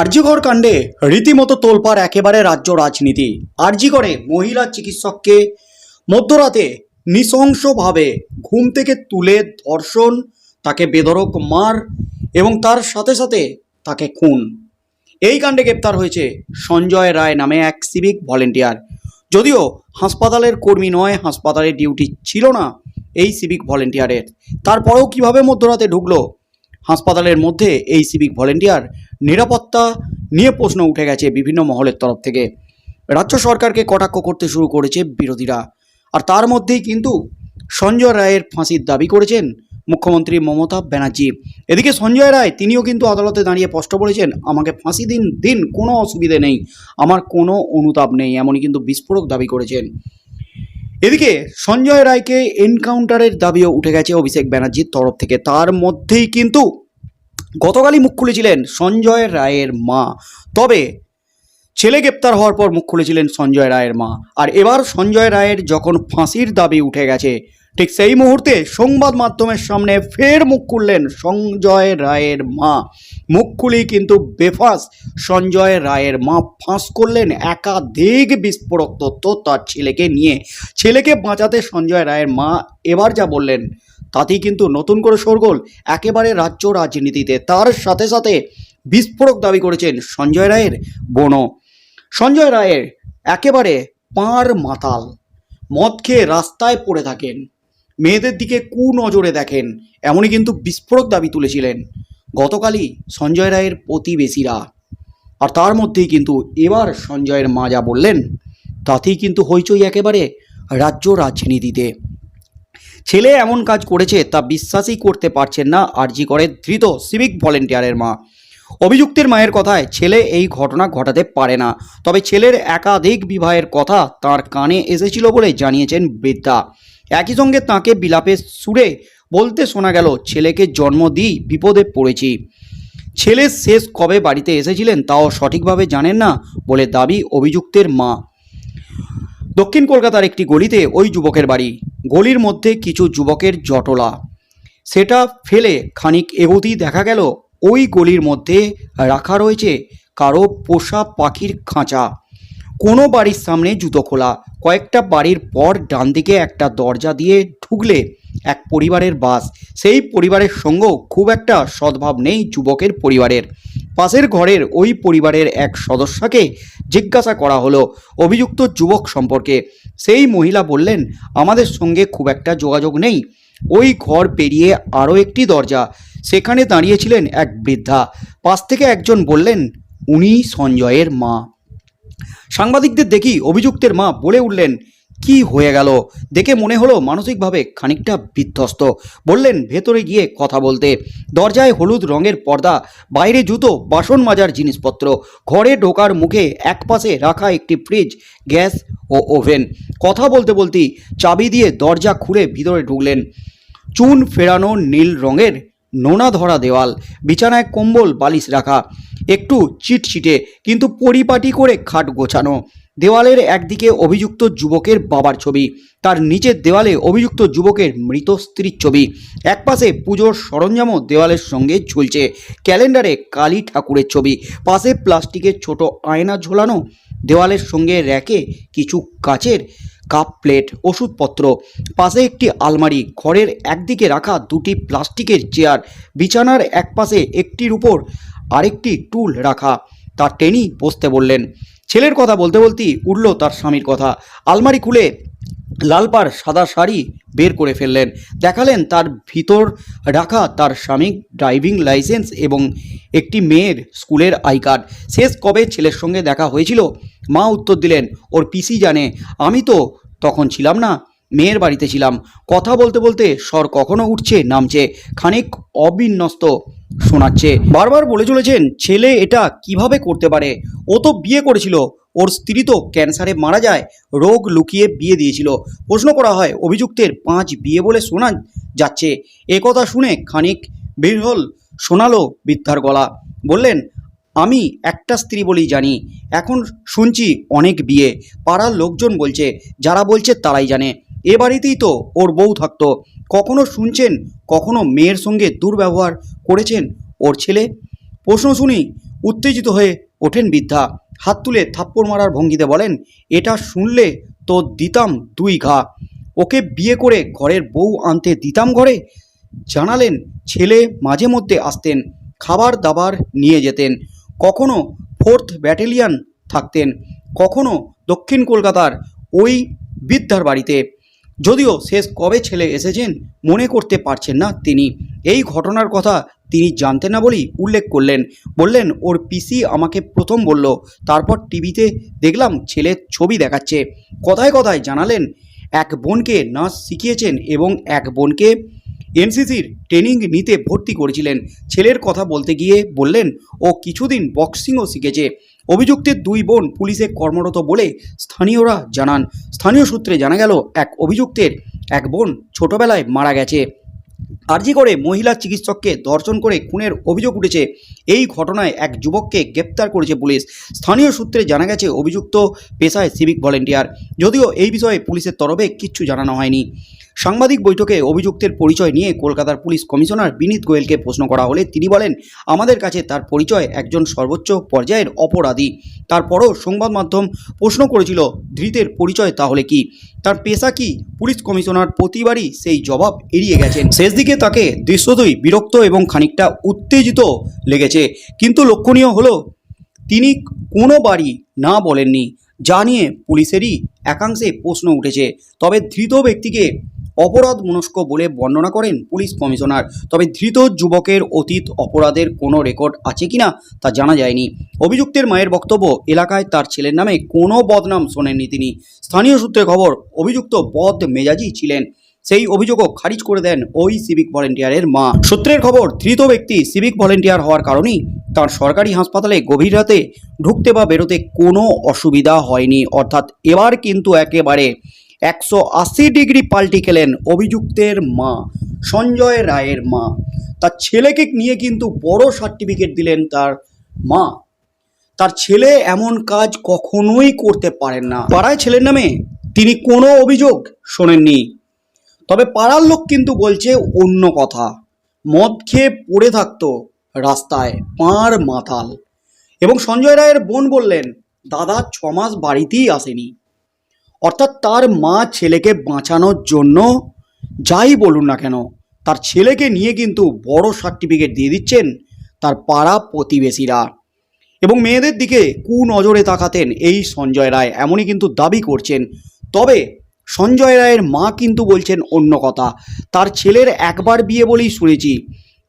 আরজিকর কাণ্ডে রীতিমতো তোলপার একেবারে রাজ্য রাজনীতি। আরজিকরে মহিলা চিকিৎসককে মধ্যরাতে নৃশংসভাবে ঘুম থেকে তুলে ধর্ষণ, তাকে বেধড়ক মার এবং তার সাথে সাথে তাকে খুন। এই কাণ্ডে গ্রেপ্তার হয়েছে সঞ্জয় রায় নামে এক সিভিক ভলেন্টিয়ার। যদিও হাসপাতালের কর্মী নয় হাসপাতালের ডিউটি ছিল না এই সিভিক ভলেন্টিয়ারের। তারপরেও কীভাবে মধ্যরাতে ঢুকলো হাসপাতালের মধ্যে এই সিভিক ভলেন্টিয়ার নিরাপত্তা নিয়ে প্রশ্ন উঠে গেছে বিভিন্ন মহলের তরফ থেকে। রাজ্য সরকারকে কটাক্ষ করতে শুরু করেছে বিরোধীরা। আর তার মধ্যেই কিন্তু সঞ্জয় রায়ের ফাঁসির দাবি করেছেন মুখ্যমন্ত্রী মমতা ব্যানার্জি। এদিকে সঞ্জয় রায়, তিনিও কিন্তু আদালতে দাঁড়িয়ে স্পষ্ট বলেছেন, আমাকে ফাঁসি দিন দিন, কোনো অসুবিধে নেই। আমার কোনো অনুতাপ নেই। এমনই কিন্তু বিস্ফোরক দাবি করেছেন। এদিকে সঞ্জয় রায়কে এনকাউন্টারের দাবিও উঠে গেছে অভিষেক ব্যানার্জির তরফ থেকে। তার মধ্যেই কিন্তু গতকালই মুখ খুলেছিলেন সঞ্জয় রায়ের মা। তবে ছেলে গ্রেপ্তার হওয়ার পর মুখ খুলেছিলেন সঞ্জয় রায়ের মা। আর এবার সঞ্জয় রায়ের যখন ফাঁসির দাবি উঠে গেছে, ঠিক সেই মুহূর্তে সংবাদ মাধ্যমের সামনে ফের মুখ খুললেন সঞ্জয় রায়ের মা। মুখ খুলেই কিন্তু বেফাস সঞ্জয় রায়ের মা ফাঁস করলেন একাধিক বিস্ফোরক তথ্য তার ছেলেকে নিয়ে। ছেলেকে বাঁচাতে সঞ্জয় রায়ের মা এবার যা বললেন তাতেই কিন্তু নতুন করে শোরগোল একেবারে রাজ্য রাজনীতিতে। তার সাথে সাথে বিস্ফোরক দাবি করেছেন সঞ্জয় রায়ের বোনও। সঞ্জয় রায়ের একেবারে পাঁড় মাতাল। মদ খেয়ে রাস্তায় পড়ে থাকেন। মেয়েদের দিকে কু নজরে দেখেন, এমনই কিন্তু বিস্ফোরক দাবি তুলেছিলেন গতকালই সঞ্জয় রায়ের প্রতিবেশীরা। আর তার মধ্যেই কিন্তু এবার সঞ্জয়ের মা যা বললেন, তাতেই কিন্তু হইচই একেবারে রাজ্য রাজনীতিতে। ছেলে এমন কাজ করেছে তা বিশ্বাসই করতে পারছেন না আরজি করে ধৃত সিভিক ভলেন্টিয়ারের মা। অভিযুক্তের মায়ের কথায় ছেলে এই ঘটনা ঘটাতে পারে না। তবে ছেলের একাধিক বিবাহের কথা তার কানে এসেছিল বলে জানিয়েছেন বৃদ্ধা। একই সঙ্গে তাকে বিলাপের সুরে বলতে শোনা গেল, ছেলেকে জন্ম দিই, বিপদে পড়েছি। ছেলে শেষ কবে বাড়িতে এসেছিলেন তাও সঠিকভাবে জানেন না বলে দাবি অভিযুক্তের মা। দক্ষিণ কলকাতার একটি গলিতে ওই যুবকের বাড়ি। গলির মধ্যে কিছু যুবকের জটলা। সেটা ফেলে খানিক এগোতেই দেখা গেল, ওই গলির মধ্যে রাখা রয়েছে কারও পোষা পাখির খাঁচা। কোনো বাড়ির সামনে জুতো খোলা। কয়েকটা বাড়ির পর ডান দিকে একটা দরজা দিয়ে ঢুকলে এক পরিবারের বাস। সেই পরিবারের সঙ্গেও খুব একটা সদ্ভাব নেই যুবকের পরিবারের। পাশের ঘরের ওই পরিবারের এক সদস্যকে জিজ্ঞাসা করা হলো অভিযুক্ত যুবক সম্পর্কে। সেই মহিলা বললেন, আমাদের সঙ্গে খুব একটা যোগাযোগ নেই। ওই ঘর পেরিয়ে আরও একটি দরজা। সেখানে দাঁড়িয়েছিলেন এক বৃদ্ধা। পাশ থেকে একজন বললেন, উনি সঞ্জয়ের মা। সাংবাদিকদের দেখি অভিযুক্তের মা বলে উঠলেন কি হয়ে গেল? দেখে মনে হলো মানসিকভাবে খানিকটা বিধ্বস্ত। বললেন, ভেতরে গিয়ে কথা বলতে। দরজায় হলুদ রঙের পর্দা, বাইরে জুতো, বাসন মাজার জিনিসপত্র, ঘরে ঢোকার মুখে একপাশে রাখা একটি ফ্রিজ, গ্যাস ও ওভেন। কথা বলতে বলতেই চাবি দিয়ে দরজা খুলে ভিতরে ঢুকলেন। চুন ফেরানো নীল রঙের নোনা ধরা দেওয়াল, বিছানায় কম্বল, বালিশ রাখা, একটু চিটচিটে, কিন্তু পরিপাটি করে খাট গোছানো। দেওয়ালের একদিকে অভিযুক্ত যুবকের বাবার ছবি, তার নিচের দেওয়ালে অভিযুক্ত যুবকের মৃত স্ত্রীর ছবি। একপাশে পুজোর সরঞ্জামও দেওয়ালের সঙ্গে ঝুলছে। ক্যালেন্ডারে কালী ঠাকুরের ছবি, পাশে প্লাস্টিকের ছোট আয়না ঝোলানো, দেওয়ালের সঙ্গে র্যাকে কিছু কাচের কাপ প্লেট, ওষুধপত্র। পাশে একটি আলমারি, ঘরের একদিকে রাখা দুটি প্লাস্টিকের চেয়ার, বিছানার একপাশে একটির উপর আরেকটি টুল রাখা। তার টেনি বসতে বললেন। ছেলের কথা বলতে বলতেই উঠল তার স্বামীর কথা। আলমারি খুলে লালপার সাদা শাড়ি বের করে ফেললেন। দেখালেন তার ভিতর রাখা তার স্বামীর ড্রাইভিং লাইসেন্স এবং একটি মেয়ের স্কুলের আই কার্ড। শেষ কবে ছেলের সঙ্গে দেখা হয়েছিল? মা উত্তর দিলেন, ওর পিসি জানে। আমি তো তখন ছিলাম না। মেয়ের বাড়িতে ছিলাম। কথা বলতে বলতে স্বর কখনো উঠছে, নামছে, খানিক অবিন্যস্ত শোনাচ্ছে। বারবার বলে চলেছেন, ছেলে এটা কীভাবে করতে পারে? ও তো বিয়ে করেছিল। ওর স্ত্রী তো ক্যান্সারে মারা যায়, রোগ লুকিয়ে বিয়ে দিয়েছিল। প্রশ্ন করা হয়, অভিযুক্তের পাঁচ বিয়ে বলে শোনা যাচ্ছে। একথা শুনে খানিক বিরহল শোনালো বৃদ্ধার গলা। বললেন, আমি একটা স্ত্রী বলেই জানি। এখন শুনছি অনেক বিয়ে। পাড়ার লোকজন বলছে, যারা বলছে তারাই জানে। এ বাড়িতেই তো ওর বউ থাকতো। কখনো শুনছেন, কখনো মেয়ের সঙ্গে দুর্ব্যবহার করেছেন ওর ছেলে? প্রশ্ন শুনি উত্তেজিত হয়ে ওঠেন বৃদ্ধা। হাত তুলে থাপ্পড় মারার ভঙ্গিতে বলেন, এটা শুনলে তো দিতাম দুই ঘা। ওকে বিয়ে করে ঘরের বউ আনতে দিতাম ঘরে? জানালেন, ছেলে মাঝে মধ্যে আসতেন, খাবার দাবার নিয়ে যেতেন। কখনো ফোর্থ ব্যাটালিয়ান থাকতেন, কখনো দক্ষিণ কলকাতার ওই বৃদ্ধার বাড়িতে। যদিও শেষ কবে ছেলে এসেছেন মনে করতে পারছেন না তিনি। এই ঘটনার কথা তিনি জানতেন না বলেই উল্লেখ করলেন। বললেন, ওর পিসি আমাকে প্রথম বলল, তারপর টিভিতে দেখলাম ছেলের ছবি দেখাচ্ছে। কথায় কথায় জানালেন, এক বোনকে নাচ শিখিয়েছেন এবং এক বোনকে এনসিসির ট্রেনিং নিতে ভর্তি করেছিলেন। ছেলের কথা বলতে গিয়ে বললেন, ও কিছুদিন বক্সিংও শিখেছে। অভিযুক্তের দুই বোন পুলিশে কর্মরত বলে স্থানীয়রা জানান। স্থানীয় সূত্রে জানা গেল, এক অভিযুক্তের এক বোন ছোটবেলায় মারা গেছে। আর্জি করে মহিলা চিকিৎসককে দর্শন করে খুনের অভিযোগ উঠেছে। এই ঘটনায় এক যুবককে গ্রেপ্তার করেছে পুলিশ। স্থানীয় সূত্রে জানা গেছে, অভিযুক্ত পেশায় সিভিক ভলেন্টিয়ার। যদিও এই বিষয়ে পুলিশের তরফে কিচ্ছু জানানো হয়নি। সাংবাদিক বৈঠকে অভিযুক্তের পরিচয় নিয়ে কলকাতার পুলিশ কমিশনার বিনীত গোয়েলকে প্রশ্ন করা হলে তিনি বলেন, আমাদের কাছে তার পরিচয় একজন সর্বোচ্চ পর্যায়ের অপরাধী। তারপরও সংবাদ মাধ্যম প্রশ্ন করেছিল, ধৃতের পরিচয় তাহলে কি? তার পেশা কি? পুলিশ কমিশনার প্রতিবারই সেই জবাব এড়িয়ে গেছেন। শেষ দিকে তাকে দৃশ্যতই বিরক্ত এবং খানিকটা উত্তেজিত লেগেছে। কিন্তু লক্ষণীয় হলো, তিনি কোনো বাড়ি না বলেননি, যা নিয়ে পুলিশেরই একাংশে প্রশ্ন উঠেছে। তবে ধৃত ব্যক্তিকে অপরাধ মনস্ক বলে বর্ণনা করেন পুলিশ কমিশনার। তবে ধৃত যুবকের অতীত অপরাধের কোনো রেকর্ড আছে কিনা তা জানা যায়নি। অভিযুক্তের মায়ের বক্তব্য, এলাকায় তার ছেলের নামে কোনো বদনাম শোনেননি তিনি। স্থানীয় সূত্রে খবর, অভিযুক্ত বদ মেজাজি ছিলেন। সেই অভিযোগও খারিজ করে দেন ওই সিভিক ভলেন্টিয়ারের মা। সূত্রের খবর, ধৃত ব্যক্তি সিভিক ভলেন্টিয়ার হওয়ার কারণেই তার সরকারি হাসপাতালে গভীর রাতে ঢুকতে বা বেরোতে কোনো অসুবিধা হয়নি। অর্থাৎ এবার কিন্তু একেবারে একশো আশি ডিগ্রি পাল্টি খেলেন অভিযুক্তের মা, সঞ্জয় রায়ের মা। তার ছেলেকে নিয়ে কিন্তু বড় সার্টিফিকেট দিলেন তার মা। তার ছেলে এমন কাজ কখনোই করতে পারেন না। পাড়ায় ছেলের নামে তিনি কোনো অভিযোগ শোনেননি। তবে পাড়ার লোক কিন্তু বলছে অন্য কথা। মদ খেয়ে পড়ে থাকতো রাস্তায় পাঁড় মাতাল এবং সঞ্জয় রায়ের বোন বললেন, দাদা ছ মাস বাড়িতেই আসেনি। অর্থাৎ তার মা ছেলেকে বাঁচানোর জন্য যাই বলুন না কেন, তার ছেলেকে নিয়ে কিন্তু বড় সার্টিফিকেট দিয়ে দিচ্ছেন তার পাড়া প্রতিবেশীরা। এবং মেয়েদের দিকে কু নজরে তাকাতেন এই সঞ্জয় রায়, এমনই কিন্তু দাবি করছেন। তবে সঞ্জয় রায়ের মা কিন্তু বলছেন অন্য কথা। তার ছেলের একবার বিয়ে বলেই শুনেছি।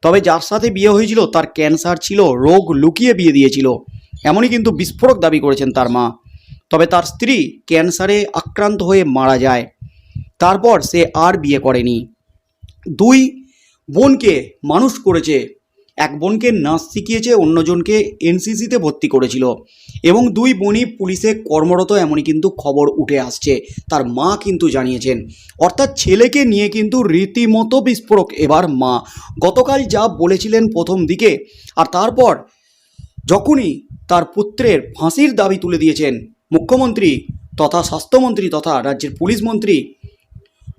তবে যার সাথে বিয়ে হয়েছিল তার ক্যান্সার ছিল, রোগ লুকিয়ে বিয়ে দিয়েছিল। এমনই কিন্তু বিস্ফোরক দাবি করেছেন তার মা। তবে তার স্ত্রী ক্যান্সারে আক্রান্ত হয়ে মারা যায়। তারপর সে আর বিয়ে করেনি। দুই, বোনকে মানুষ করেছে। এক বোনকে নাচ শিখিয়েছে, অন্যজনকে এনসিসিতে ভর্তি করেছিল এবং দুই বোনই পুলিশে কর্মরত এমনই কিন্তু খবর উঠে আসছে। তার মা কিন্তু জানিয়েছেন। অর্থাৎ ছেলেকে নিয়ে কিন্তু রীতিমতো বিস্ফোরক এবার মা। গতকাল যা বলেছিলেন প্রথম দিকে আর তারপর যখনই তার পুত্রের ফাঁসির দাবি তুলে দিয়েছেন মুখ্যমন্ত্রী তথা স্বাস্থ্যমন্ত্রী তথা রাজ্যের পুলিশ মন্ত্রী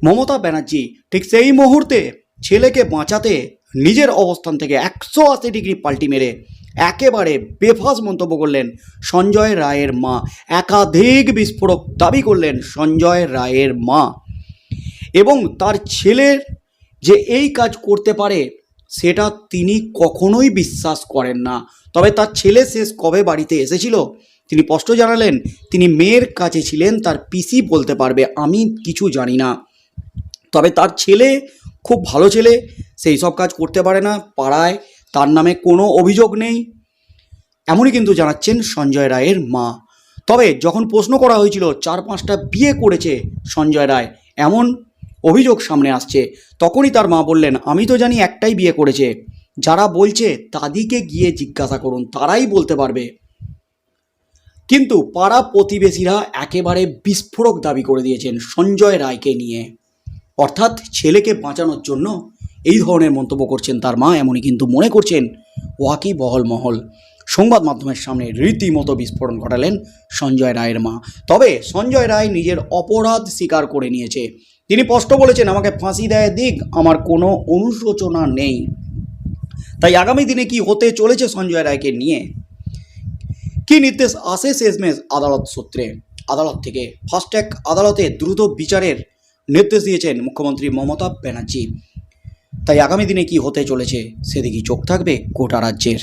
মমতা ব্যানার্জি, ঠিক সেই মুহূর্তে ছেলেকে বাঁচাতে নিজের অবস্থান থেকে একশো আশি ডিগ্রি পাল্টি মেরে একেবারে বেফাস মন্তব্য করলেন সঞ্জয় রায়ের মা। একাধিক বিস্ফোরক দাবি করলেন সঞ্জয় রায়ের মা। এবং তার ছেলের যে এই কাজ করতে পারে, সেটা তিনি কখনোই বিশ্বাস করেন না। তবে তার ছেলে শেষ কবে বাড়িতে এসেছিল, তিনি স্পষ্ট জানালেন, তিনি মেয়ের কাছে ছিলেন, তার পিসি বলতে পারবে, আমি কিছু জানি না। তবে তার ছেলে খুব ভালো ছেলে সেই সব কাজ করতে পারে না পাড়ায়, তার নামে কোনো অভিযোগ নেই। এমনই কিন্তু জানাচ্ছেন সঞ্জয় রায়ের মা। তবে যখন প্রশ্ন করা হয়েছিল, চার পাঁচটা বিয়ে করেছে সঞ্জয় রায়, এমন অভিযোগ সামনে আসছে। তখনই তার মা বললেন, আমি তো জানি একটাই বিয়ে করেছে। যারা বলছে তাদিকে গিয়ে জিজ্ঞাসা করুন, তারাই বলতে পারবে। কিন্তু পাড়া প্রতিবেশীরা একেবারে বিস্ফোরক দাবি করে দিয়েছেন সঞ্জয় রায়কে নিয়ে। অর্থাৎ ছেলেকে বাঁচানোর জন্য এই ধরনের মন্তব্য করছেন তার মা, এমনই কিন্তু মনে করছেন ওয়াকি বহল মহল সংবাদ মাধ্যমের সামনে রীতিমতো বিস্ফোরণ ঘটালেন সঞ্জয় রায়ের মা। তবে সঞ্জয় রায় নিজের অপরাধ স্বীকার করে নিয়েছে। তিনি স্পষ্ট বলেছেন, আমাকে ফাঁসি দেয় দিক, আমার কোনো অনুশোচনা নেই। তাই আগামী দিনে কি হতে চলেছে সঞ্জয় রায়কে নিয়ে? কি নির্দেশ আসে শেষমেশ আদালত সূত্রে? আদালত থেকে ফাস্ট্যাগ আদালতে দ্রুত বিচারের নির্দেশ দিয়েছেন মুখ্যমন্ত্রী মমতা ব্যানার্জি। তাই আগামী দিনে কি হতে চলেছে সেদিকে চোখ থাকবে গোটা রাজ্যের।